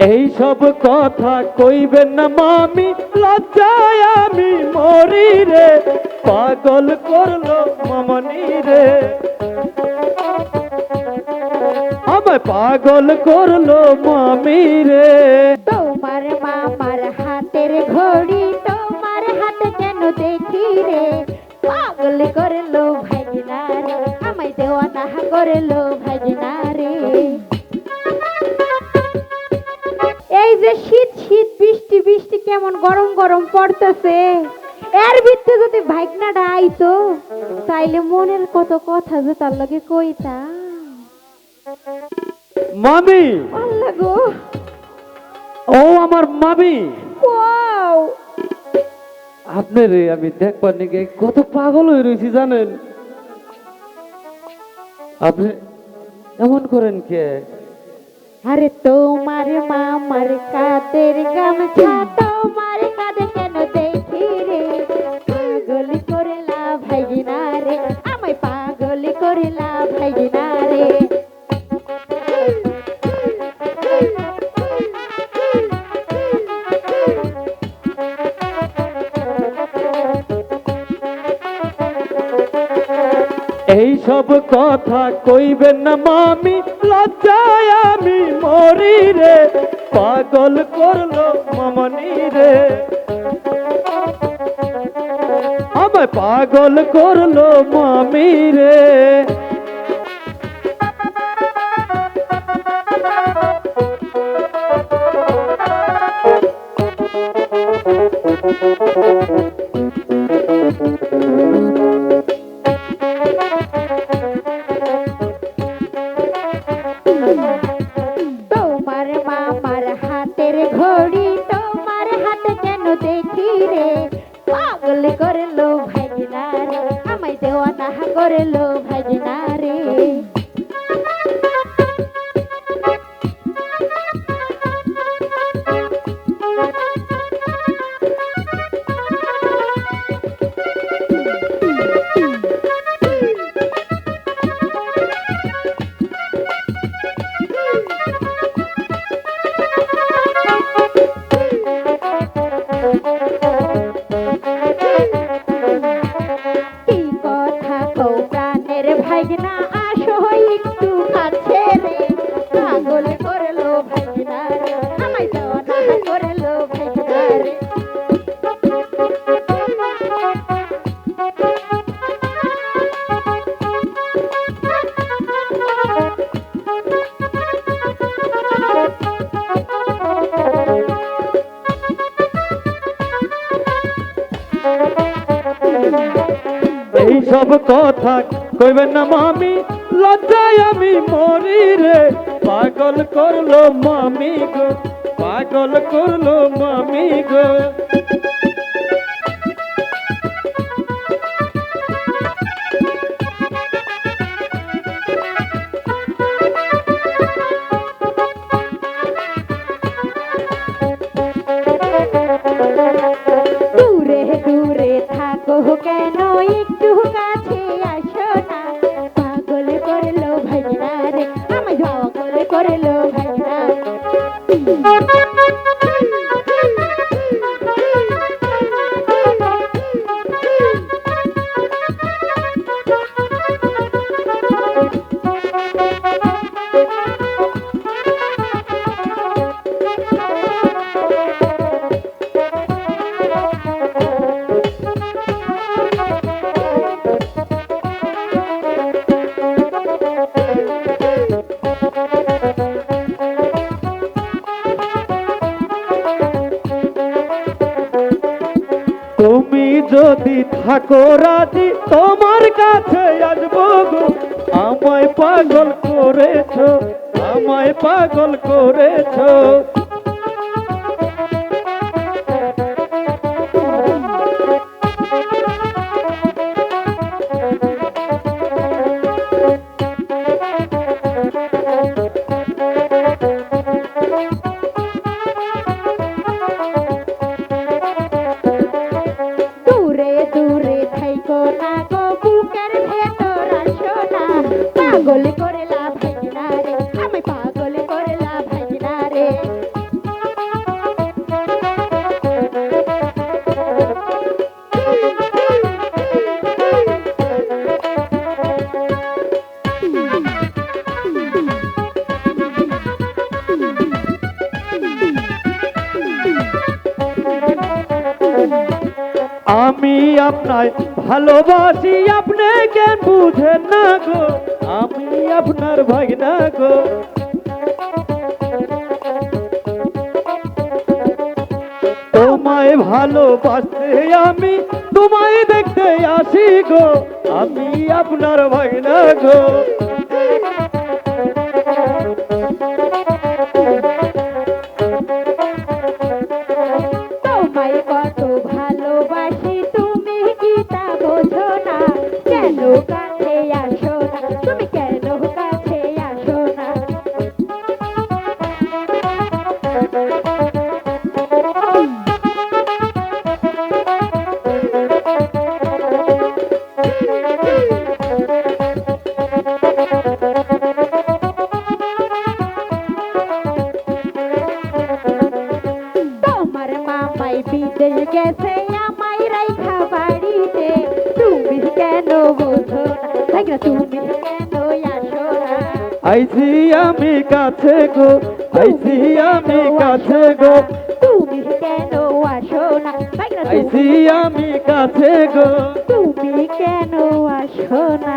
এই সব কথা কইবেন না মামি, লজ্জায় আমি মরি রে, পাগল করল মামনি রে। আমায় পাগল করল মামি রে। তোমার মামার হাতের ঘড়ি, তোমার হাতে কেন দেখি রে? পাগল করল ভাইনা আমায় দেওয়ানা করল ভাইনা গরম পড়তেছে। এর ভিতরে যদি ভাইগনাটা আইতো তাইলে মনের কত কথা যে তার লগে কইতাম। মামি! আল্লাহ গো! ও আমার মামি! ওয়াও! আপনার আমি দেখবার নাকি কত পাগল হয়ে রয়েছি জানেন? আপনি এমন করেন কে? আরে তোমার মামার কাদের গামছা তোমার সব কথা কইবে না মামি, লজ্জায় আমি মরি রে, পাগল করল মামনি রে। আমায় পাগল করল মামি রে। দেওয়ানা করল ভাইজিনা কথা কইবেন না মামি লজ্জায় আমি মরি রে পাগল করল মামি গো পাগল করল মামি গো দূরে দূরে থাকো কেন একটু থাকো রাজি তোমার কাছে আসব গো আমায় পাগল করেছ আমায় পাগল আমি আপনার ভালোবাসি, আপনি কেন না গো? আমি আপনার ভাগনা গো। তোমায় ভালোবাসতে আমি, তোমায় দেখতে আসি গো। আমি আপনার ভাগনা গো। বিদেশ গেছে আমায় রাইখা তুমি কেন বোঝো না তাই না তুমি কেন আসো না? আইছি আমি কাছে গো আইসি আমি কাছে গো। তুমি কেন আসো না? আইসি আমি কাছে গো। তুমি কেন আসো না?